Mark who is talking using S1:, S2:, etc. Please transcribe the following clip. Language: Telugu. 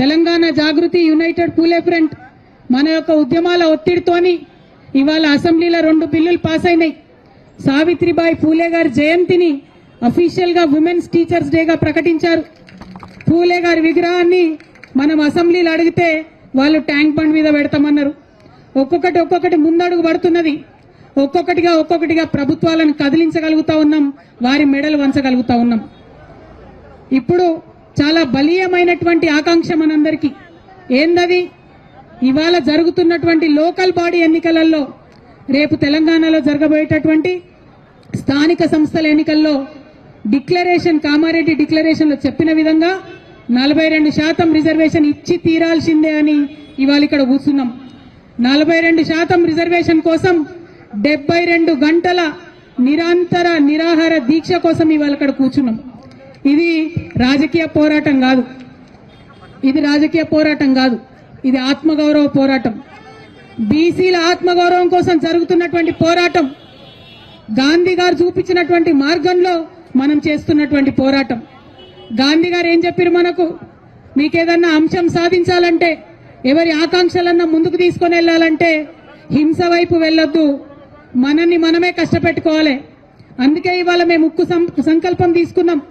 S1: తెలంగాణ జాగృతి యునైటెడ్ పూలే ఫ్రంట్ మన యొక్క ఉద్యమాల ఒత్తిడితోని ఇవాళ అసెంబ్లీలో రెండు బిల్లులు పాస్ అయినాయి. సావిత్రిబాయి పూలే గారి జయంతిని అఫీషియల్గా ఉమెన్స్ టీచర్స్ డేగా ప్రకటించారు. పూలే గారి విగ్రహాన్ని మనం అసెంబ్లీలో అడిగితే వాళ్ళు ట్యాంక్ బండ్ మీద పెడతామన్నారు. ఒక్కొక్కటి ఒక్కొక్కటి ముందడుగు పడుతున్నది. ఒక్కొక్కటిగా ఒక్కొక్కటిగా ప్రభుత్వాలను కదిలించగలుగుతా ఉన్నాం వారి మెడలు వంచగలుగుతా ఉన్నాం. ఇప్పుడు చాలా బలీయమైనటువంటి ఆకాంక్ష మనందరికీ. ఏందది? ఇవాళ జరుగుతున్నటువంటి లోకల్ బాడీ ఎన్నికలలో రేపు తెలంగాణలో జరగబోయేటటువంటి స్థానిక సంస్థల ఎన్నికల్లో డిక్లరేషన్ కామారెడ్డి డిక్లరేషన్లో చెప్పిన విధంగా నలభై రెండు శాతం రిజర్వేషన్ ఇచ్చి తీరాల్సిందే అని ఇవాళ ఇక్కడ కూర్చున్నాం. నలభై రెండు శాతం రిజర్వేషన్ కోసం డెబ్బై రెండు గంటల నిరంతర నిరాహార దీక్ష కోసం ఇవాళ ఇక్కడ కూర్చున్నాం. ఇది రాజకీయ పోరాటం కాదు. ఇది రాజకీయ పోరాటం కాదు. ఇది ఆత్మగౌరవ పోరాటం. బీసీల ఆత్మగౌరవం కోసం జరుగుతున్నటువంటి పోరాటం గాంధీ గారు చూపించినటువంటి మార్గంలో మనం చేస్తున్నటువంటి పోరాటం. గాంధీ గారు ఏం చెప్పారు మనకు? మీకేదన్నా అంశం సాధించాలంటే ఎవరి ఆకాంక్షలన్నా ముందుకు తీసుకొని వెళ్ళాలంటే హింస వైపు వెళ్ళొద్దు. మనల్ని మనమే కష్టపెట్టుకోవాలి. అందుకే ఇవాళ మేము ఉక్కు సం- సంకల్పం తీసుకున్నాం.